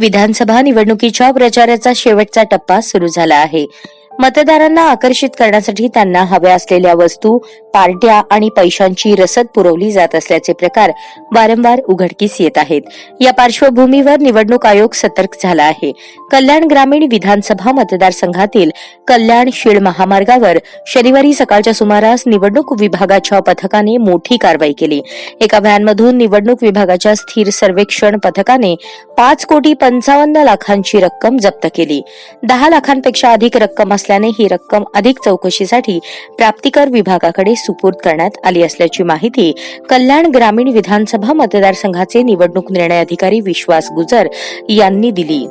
विधानसभा निवडणुकीच्या प्रचाराचा शेवटचा टप्पा सुरू झाला आहे. मतदारांना आकर्षित करण्यासाठी त्यांना हव्या असलेल्या वस्तू पार्ट्या आणि पैशांची रसद पुरवली जात असल्याचे प्रकार वारंवार उघडकीस येत आहेत. या पार्श्वभूमीवर निवडणूक आयोग सतर्क झाला आहे. कल्याण ग्रामीण विधानसभा मतदारसंघातील कल्याण शिळ महामार्गावर शनिवारी सकाळच्या सुमारास निवडणूक विभागाच्या पथकाने मोठी कारवाई केली. एका व्हॅनमधून निवडणूक विभागाच्या स्थिर सर्वेक्षण पथकाने पाच कोटी पंचावन्न लाखांची रक्कम जप्त केली. दहा लाखांपेक्षा अधिक रक्कम असल्याने ही रक्कम अधिक चौकशीसाठी प्राप्तिकर विभागाकडे सुपूर्द करण्यात आली असल्याची माहिती कल्याण ग्रामीण विधानसभा मतदारसंघाचे निवडणूक निर्णय अधिकारी विश्वास गुजर यांनी दिली.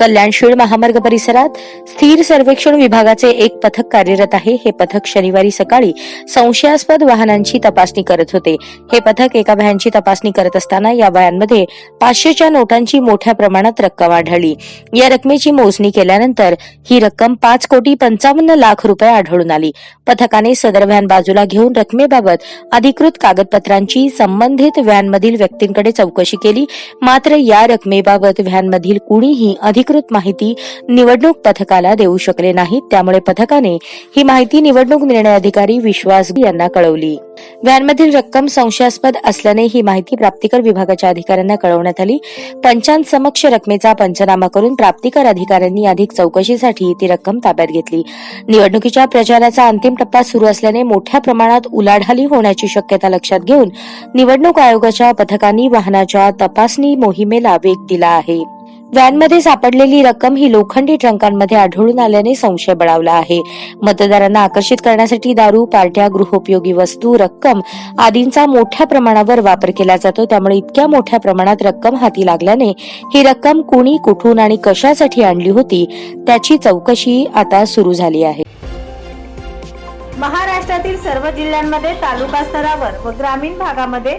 कल्याणशीळ महामार्ग परिसरात स्थिर सर्वेक्षण विभागाचे एक पथक कार्यरत आहे. हे पथक शनिवारी सकाळी संशयास्पद वाहनांची तपासणी करत होते. हे पथक एका व्हॅनची तपासणी करत असताना या व्हॅनमध्ये पाचशेच्या नोटांची मोठ्या प्रमाणात रक्कम आढळली. या रकमेची मोजणी केल्यानंतर ही रक्कम पाच कोटी पंचावन्न लाख रुपये आढळून आली. पथकाने सदर व्हॅन बाजूला घेऊन रकमेबाबत अधिकृत कागदपत्रांची संबंधित व्हॅनमधील व्यक्तींकडे चौकशी केली. मात्र या रकमेबाबत व्हॅनमधील कुणीही अधिक अधिकृत माहिती निवडणूक पथकाला देऊ शकले नाहीत. त्यामुळे पथकाने ही माहिती निवडणूक निर्णय अधिकारी विश्वास यांना कळवली. व्हॅनमधील रक्कम संशयास्पद असल्याने ही माहिती प्राप्तिकर विभागाच्या अधिकाऱ्यांना कळवण्यात आली. पंचांसमक्ष रकमेचा पंचनामा करून प्राप्तिकर अधिकाऱ्यांनी अधिक चौकशीसाठी ती रक्कम ताब्यात घेतली. निवडणुकीच्या प्रचाराचा अंतिम टप्पा सुरू असल्याने मोठ्या प्रमाणात उलाढाली होण्याची शक्यता लक्षात घेऊन निवडणूक आयोगाच्या पथकांनी वाहनाच्या तपासणी मोहिमेला वेग दिला आहे. व्हॅनमध्ये सापडलेली रक्कम ही लोखंडी ट्रंकांमध्ये आढळून आल्याने संशय बळावला आहे. मतदारांना आकर्षित करण्यासाठी दारू पार्ट्या गृहोपयोगी वस्तू रक्कम आदींचा मोठ्या प्रमाणावर वापर केला जातो. त्यामुळे इतक्या मोठ्या प्रमाणात रक्कम हाती लागल्याने ही रक्कम कुणी कुठून आणि कशासाठी आणली होती त्याची चौकशी आता सुरू झाली आहे. महाराष्ट्रातील सर्व जिल्ह्यांमध्ये तालुका स्तरावर व ग्रामीण भागामध्ये